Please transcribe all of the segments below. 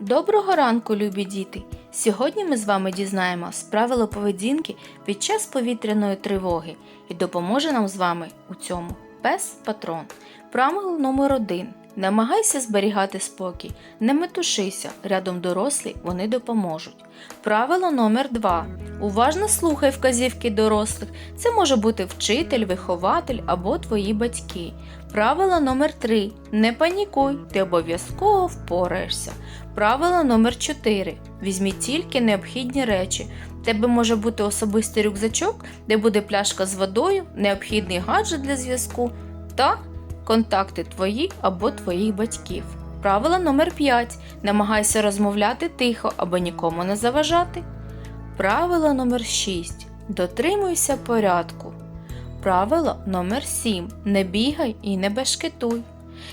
Доброго ранку, любі діти! Сьогодні ми з вами дізнаємось правила поведінки під час повітряної тривоги і допоможе нам з вами у цьому пес-патрон. Правило номер 1 Намагайся зберігати спокій, не метушися, рядом дорослі вони допоможуть. Правило номер два. Уважно слухай вказівки дорослих. Це може бути вчитель, вихователь або твої батьки. Правило номер 3. Не панікуй, ти обов'язково впораєшся. Правило номер 4. Візьміть тільки необхідні речі. В тебе може бути особистий рюкзачок, де буде пляшка з водою, необхідний гаджет для зв'язку та контакти твої або твоїх батьків. Правило номер 5. Намагайся розмовляти тихо або нікому не заважати. Правило номер 6. Дотримуйся порядку. Правило номер 7. Не бігай і не бешкетуй.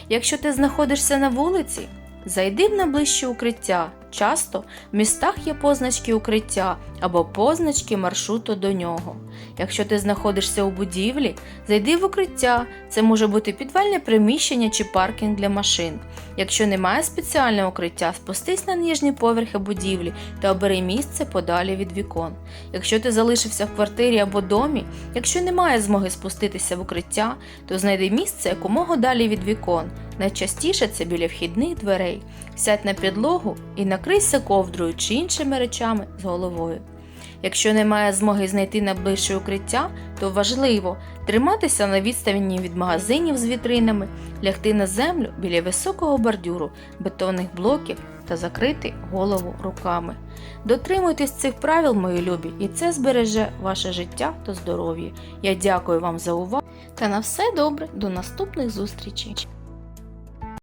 Якщо ти знаходишся на вулиці, зайди в найближче укриття. Часто в містах є позначки укриття або позначки маршруту до нього. Якщо ти знаходишся у будівлі, зайди в укриття. Це може бути підвальне приміщення чи паркінг для машин. Якщо немає спеціального укриття, спустись на нижні поверхи будівлі та обери місце подалі від вікон. Якщо ти залишився в квартирі або домі, якщо немає змоги спуститися в укриття, то знайди місце якомога далі від вікон. Найчастіше це біля вхідних дверей. Сядь на підлогу і накрийся ковдрою чи іншими речами з головою. Якщо немає змоги знайти найближче укриття, то важливо триматися на відстані від магазинів з вітринами, лягти на землю біля високого бордюру, бетонних блоків та закрити голову руками. Дотримуйтесь цих правил, мої любі, і це збереже ваше життя та здоров'я. Я дякую вам за увагу та на все добре до наступних зустрічей.